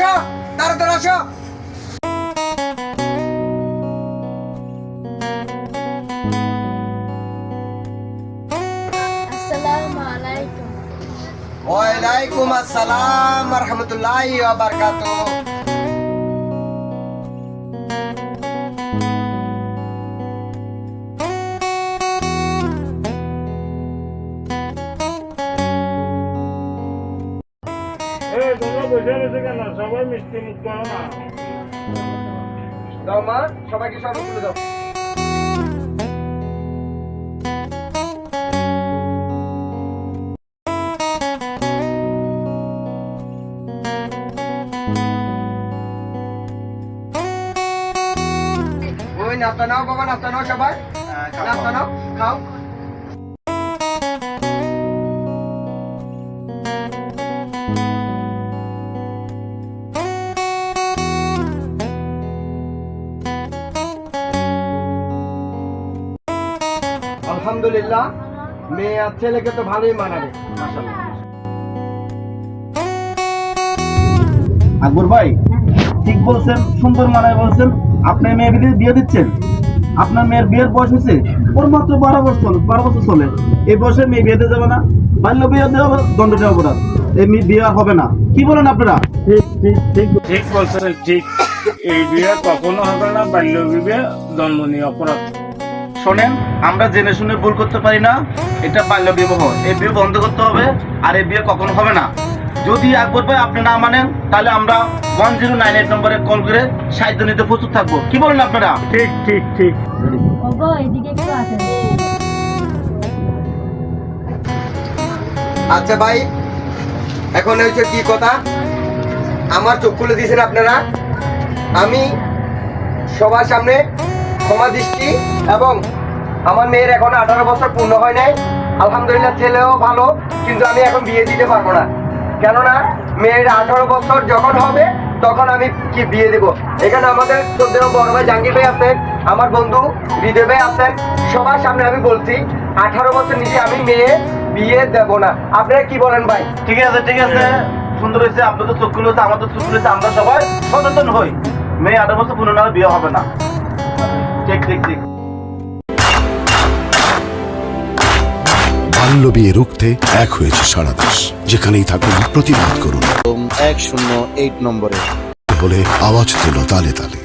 আসো তাড়াতাড়ি আসো। ওয়ালাইকুম আসসালাম রহমতুল্লাহ বারাকাতুহু। তোমরা বসে রয়েছে কেন? সবাই মিষ্টি মুখ করো না। দাও মা সবাইকে শরবত তুলে দাও। ওই নাস্তা নাও বাবা নাস্তা নাও সবাই। নাস্তা নাও খাও। আলহামদুলিল্লাহ মেয়ে আর ছেলেকে তো ভালোই মানাবে। আকবর ভাই ঠিক বলছেন সুন্দর মানায় বলছেন আপনার মেয়ে বিয়ে বিয়ে দিচ্ছেন? আপনার মেয়ের বিয়ের বয়স হয়েছে ওর মাত্র বারো বছর বারো বছর চলে। এই বয়সে মেয়ে বিয়ে দিয়ে যাবে না বাল্য বিয়ে দেওয়া দণ্ড দেওয়া অপরাধ। এই মেয়ে বিয়ে আর হবে না। কি বলেন আপনারা? ঠিক ঠিক ঠিক। ঠিক বলছেন ঠিক। এই বিয়ে কখনো হবে না বাল্য বিবাহ দণ্ডনীয় অপরাধ। শোনেন আমরা জেনে শুনে ভুল করতে পারি না। এটা বাল্য বিবাহ এই বিয়ে বন্ধ করতে হবে আর এই বিয়ে কখনো হবে না। যদি আকবর ভাই আপনি না মানেন তাহলে আমরা ওয়ান জিরো নাইন এইট নম্বরে কল করে সাহায্য নিতে প্রস্তুত থাকব। কি বলেন আপনারা? ঠিক ঠিক ঠিক। আচ্ছা ভাই এখন হয়েছে কি কথা? আমার চোখ খুলে দিয়েছেন আপনারা। আমি সবার সামনে ক্ষমা দৃষ্টি এবং আমার মেয়ের এখন আঠারো বছর পূর্ণ হয় নাই। আলহামদুলিল্লাহ ছেলেও ভালো, কিন্তু আমি এখন বিয়ে দিতে পারব না। কেননা মেয়ের আঠারো বছর যখন হবে, তখন আমি কি বিয়ে দেব? এখানে আমাদের শ্রদ্ধেয় বড় ভাই জাহাঙ্গীর ভাই আছেন, আমার বন্ধু হৃদয় ভাই আছেন। সবার সামনে আমি বলছি, আঠারো বছর নিচে আমি মেয়ে বিয়ে দেব না। আপনারা কি বলেন ভাই? ঠিক আছে ঠিক আছে। সুন্দর হয়েছে, আপনাদের চোখ খুলে আমাদের চোখ খুলেছে আমরা সবাই সচেতন হই। মেয়ে আঠারো বছর পূর্ণ বিয়ে হবে না। ঠিক বাল্য বিয়ে রুখতে এক হয়েছে সারা দেশ যেখানেই থাকুন প্রতিবাদ করুন। এক শূন্য এইট নম্বরে। বলে আওয়াজ তুলো তালে তালে।